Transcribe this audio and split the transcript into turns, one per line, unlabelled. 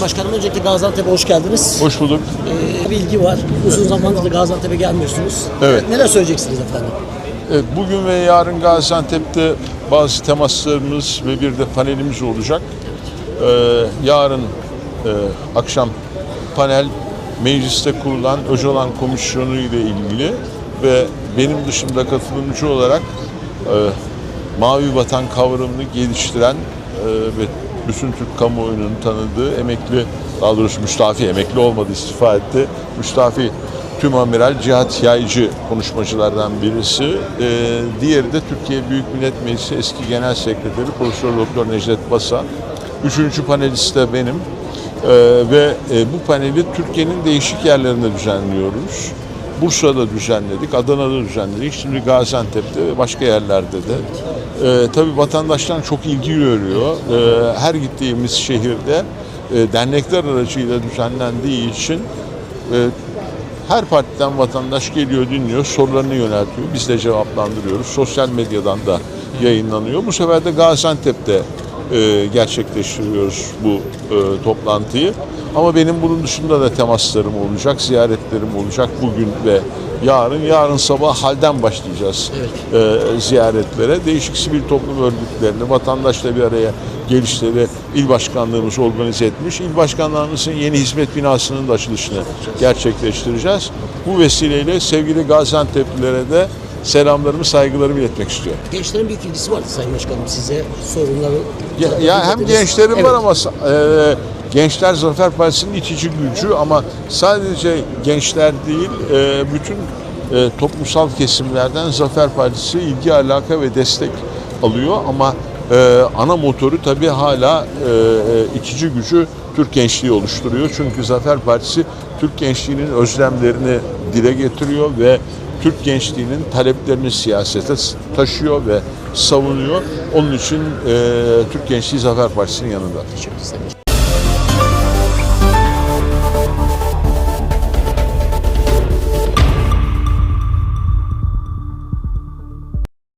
Başkanım öncelikle Gaziantep'e hoş geldiniz.
Hoş bulduk.
Ee, bilgi var. Uzun zamandır da Gaziantep'e gelmiyorsunuz.
Evet.
Neler söyleyeceksiniz efendim?
Evet, bugün ve yarın Gaziantep'te bazı temaslarımız ve bir de panelimiz olacak. Ee, yarın e, akşam panel mecliste kurulan Öcalan Komisyonu ile ilgili ve benim dışımda katılımcı olarak e, Mavi Vatan kavramını geliştiren e, ve bütün Türk kamuoyunun tanıdığı emekli, daha doğrusu müstafi, emekli olmadı istifa etti. Müstafi Tüm Amiral Cihat Yaycı konuşmacılardan birisi. Ee, diğeri de Türkiye Büyük Millet Meclisi eski Genel Sekreteri Profesör Doktor Necdet Basa. Üçüncü panelist de benim. Ee, ve e, bu paneli Türkiye'nin değişik yerlerinde düzenliyoruz. Bursa'da düzenledik, Adana'da düzenledik, şimdi Gaziantep'te ve başka yerlerde de. Ee, tabii vatandaştan çok ilgi görüyor. Ee, her gittiğimiz şehirde e, dernekler aracıyla düzenlendiği için e, her partiden vatandaş geliyor, dinliyor, sorularını yöneltiyor. Biz de cevaplandırıyoruz. Sosyal medyadan da yayınlanıyor. Bu sefer de Gaziantep'te e, gerçekleştiriyoruz bu e, toplantıyı. Ama benim bunun dışında da temaslarım olacak, ziyaretlerim olacak bugün ve yarın. Yarın sabah halden başlayacağız e, ziyaretlere. Değişik sivil toplum örgütlerini, vatandaşla bir araya gelişleri il başkanlığımız organize etmiş. İl başkanlığımızın yeni hizmet binasının da açılışını gerçekleştireceğiz. Bu vesileyle sevgili Gaziantep'lilere de selamlarımı, saygılarımı iletmek istiyorum.
Gençlerin büyük ilgisi vardı Sayın Başkanım size sorunları.
Ya, ya hem gençlerim
Evet.
var ama e, Gençler Zafer Partisi'nin itici gücü ama sadece gençler değil e, bütün e, toplumsal kesimlerden Zafer Partisi ilgi, alaka ve destek alıyor ama e, ana motoru tabii hala e, e, itici gücü Türk gençliği oluşturuyor. Çünkü Zafer Partisi Türk gençliğinin özlemlerini dile getiriyor ve Türk gençliğinin taleplerini siyasete taşıyor ve savunuyor. Onun için e, Türk Gençliği Zafer Partisi'nin yanında.
Teşekkür ederim.